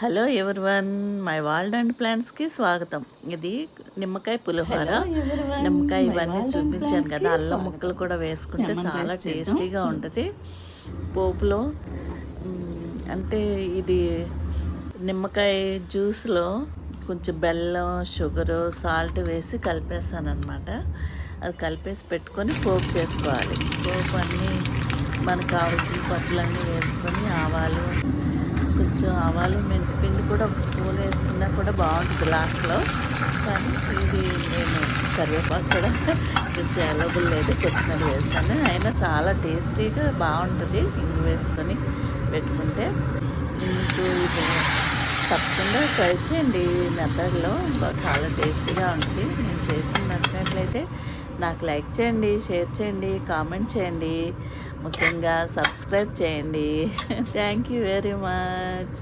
Hello one my world and ప్లాంట్స్కి స్వాగతం. ఇది నిమ్మకాయ పులిహోర. నిమ్మకాయ ఇవన్నీ చూపించాను కదా అల్లం ముక్కలు కూడా వేసుకుంటే చాలా టేస్టీగా ఉంటుంది. పోపులో అంటే ఇది నిమ్మకాయ జ్యూస్లో కొంచెం బెల్లం షుగరు సాల్ట్ వేసి కలిపేస్తాను అనమాట అది కలిపేసి పెట్టుకొని పోపు చేసుకోవాలి. పోపు అన్నీ మనకు కావాల్సిన పట్టులన్నీ వేసుకొని ఆవాలు కొంచెం ఆవాలు మెంతిపిండి కూడా ఒక స్పూన్ వేసుకున్నా కూడా బాగుంటుంది లాస్ట్లో. కానీ ఇది నేను కరివేపాకు కూడా కొంచెం అవైలబుల్ లేదు కొత్తిమీర వేస్తాను అయినా చాలా టేస్టీగా బాగుంటుంది ఇంగు వేసుకొని పెట్టుకుంటే. మీకు ఇది తప్పకుండా ట్రై చేయండి ఈ మెథడ్లో. చాలా టేస్టీగా ఉంటుంది నేను చేసి నచ్చినట్లయితే నాకు లైక్ చేయండి షేర్ చేయండి కామెంట్ చేయండి. ముఖ్యంగా సబ్స్క్రైబ్ చేయండి. Thank you very much